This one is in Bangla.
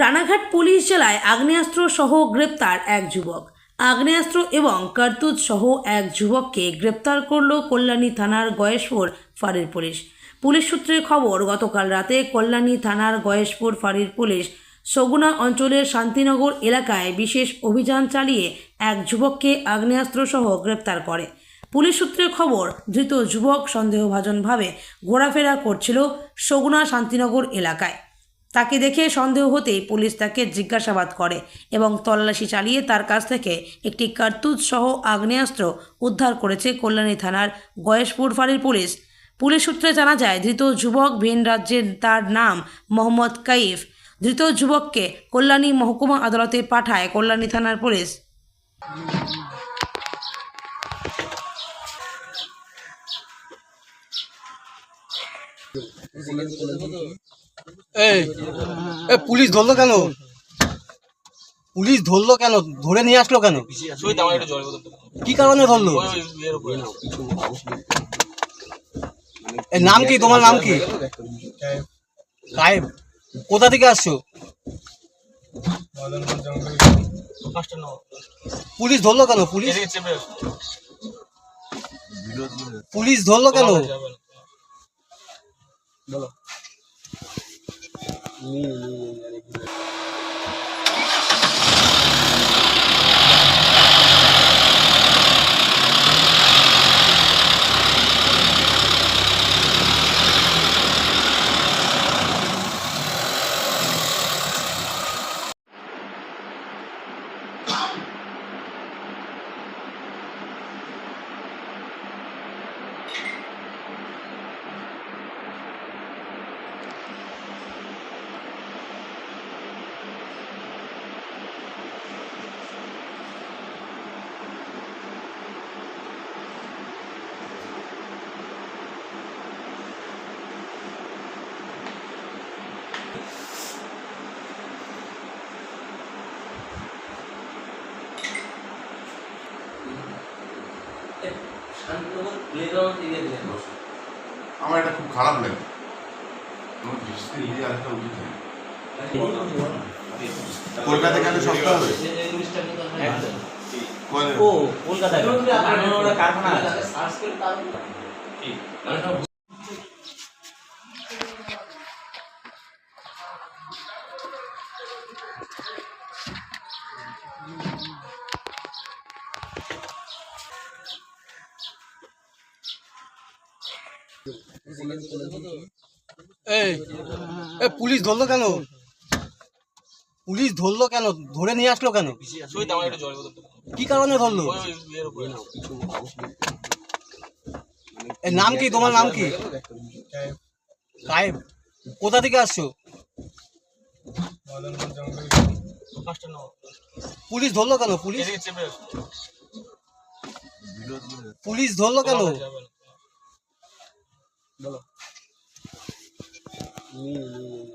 রানাঘাট পুলিশ জেলায় আগ্নেয়াস্ত্র সহ গ্রেপ্তার এক যুবক। আগ্নেয়াস্ত্র এবং কার্তুজ সহ এক যুবককে গ্রেপ্তার করল কল্যাণী থানার গয়েশপুর ফাঁড়ির পুলিশ। পুলিশ সূত্রে খবর, গতকাল রাতে কল্যাণী থানার গয়েশপুর ফাঁড়ির পুলিশ সগুনা অঞ্চলের শান্তিনগর এলাকায় বিশেষ অভিযান চালিয়ে এক যুবককে আগ্নেয়াস্ত্র সহ গ্রেপ্তার করে। পুলিশ সূত্রে খবর, ধৃত যুবক সন্দেহভাজনভাবে ঘোরাফেরা করছিল সগুনা শান্তিনগর এলাকায়। তাকে দেখে সন্দেহ হতেই পুলিশ তাকে জিজ্ঞাসাবাদ করে এবং তল্লাশি চালিয়ে তার কাছ থেকে একটি কার্তুজ সহ আগ্নেয়াস্ত্র উদ্ধার করেছে কল্যাণী থানার গয়েশপুর ফাঁড়ির পুলিশ। পুলিশ সূত্রে জানা যায়, ধৃত যুবক ভিন রাজ্যের তার নাম মোহাম্মদ কাইফ। ধৃত যুবককে কল্যাণী মহকুমা আদালতে পাঠায় কল্যাণী থানার পুলিশ। এই পুলিশ ধরলো কেন? পুলিশ ধরলো কেন? ধরে নিয়ে আসলো কেন। কি কারণে ধরলো? নাম কি? তোমার নাম কি? কায়েব কোথা থেকে আসছো? পুলিশ ধরলো কেন? পুলিশ। পুলিশ ধরলো কেন? তোমার যাবে না। আমার এটা খুব খারাপ লাগে। আমার ভিসতে নিয়ে আরেকটা উচিত হয় কলকাতা কেন সস্তা হবে। ও কলকাতায় কারখানা আছে। পুলিশ ধরলো কেন? পুলিশ ধরলো কেন? ধরে নিয়ে আসলো কেন। কি কারণে ধরলো? নাম কি? তোমার নাম কি? কায়েব কোথা থেকে আসছো? পুলিশ ধরলো কেন? পুলিশ। পুলিশ ধরলো কেন? 好了，你。